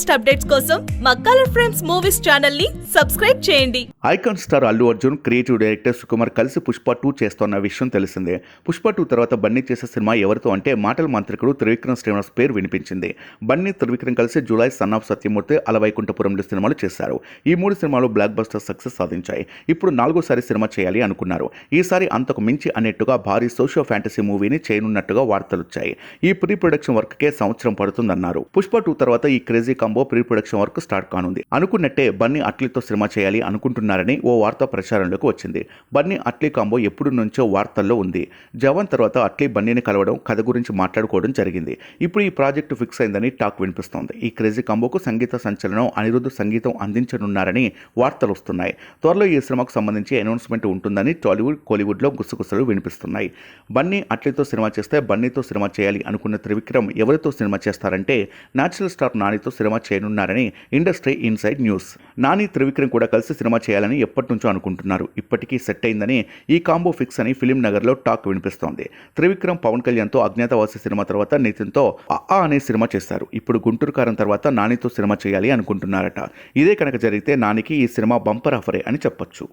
Latest updates కోసం మా colour frames movies ఛానల్ని సబ్స్క్రైబ్ చేయండి. Icon star Allu Arjun creative director Sukumar కలిసి పుష్ప టూ చేస్తోన్న విషయం తెలిసిందే. పుష్ప టూ తర్వాత బన్నీ చేసే సినిమా ఎవరితో అంటే మాటల మంత్రికుడు త్రివిక్రమ్ శ్రీనివాస్ పేరు వినిపించింది. బన్నీ త్రివిక్రమ్ కలిసి జూలై సన్ ఆఫ్ సత్యమూర్తి అలవైకుంఠపురంలో సినిమాలు చేశారు. ఈ మూడు సినిమాలు బ్లాక్ బస్టర్ సక్సెస్ సాధించాయి. ఇప్పుడు నాలుగోసారి సినిమా చేయాలి అనుకున్నారు. ఈసారి అంతకు మించి అనేట్టుగా భారీ సోషియో ఫ్యాంటసీ మూవీని చేయనున్నట్టుగా వార్తలు వచ్చాయి ఈ ప్రీ ప్రొడక్షన్ వర్క్ కే సంవత్సరం పడుతుందన్నారు. పుష్ప టూ తర్వాత ఈ crazy combo pre production work start కానుంది. అనుకున్నట్టే బన్నీ అట్లీతో సినిమా చేయాలి అనుకుంటున్నారని ఓ వార్త ప్రచారంలోకి వచ్చింది. బన్నీ అట్లీ కాంబో ఎప్పుడు నుంచో వార్తల్లో ఉంది. జవాన్ తర్వాత అట్లీ బన్నీని కలవడం కథ గురించి మాట్లాడుకోవడం జరిగింది. ఇప్పుడు ఈ ప్రాజెక్టు ఫిక్స్ అయిందని టాక్ వినిపిస్తోంది. ఈ క్రేజీ కాంబోకు సంగీత సంచలనం అనిరుద్ధ సంగీతం అందించనున్నారని వార్తలు వస్తున్నాయి. త్వరలో ఈ సినిమాకు సంబంధించి అనౌన్స్మెంట్ ఉంటుందని టాలీవుడ్ కోలీవుడ్లో గుసగుసలు వినిపిస్తున్నాయి. బన్నీ అట్లీతో సినిమా చేస్తే బన్నీతో సినిమా చేయాలి అనుకున్న త్రివిక్రమ్ ఎవరితో సినిమా చేస్తారంటే న్యాచురల్ స్టార్ నానితో సినిమా చేయనున్నారని industry inside news. Nani Trivikram కూడా కలిసి సినిమా చేయాలని ఎప్పటి నుంచో అనుకుంటున్నారు. ఇప్పటికీ సెట్ అయిందని ఈ కాంబో ఫిక్స్ అని ఫిలిం నగర్లో టాక్ వినిపిస్తోంది. త్రివిక్రమ్ పవన్ కళ్యాణ్తో అజ్ఞాతవాసి సినిమా తర్వాత నితిన్తో ఆ అనే సినిమా చేశారు. ఇప్పుడు గుంటూరు కారం తర్వాత నానితో సినిమా చేయాలి అనుకుంటున్నారట. ఇదే కనుక జరిగితే నానికి ఈ సినిమా బంపర్ ఆఫరే అని చెప్పొచ్చు.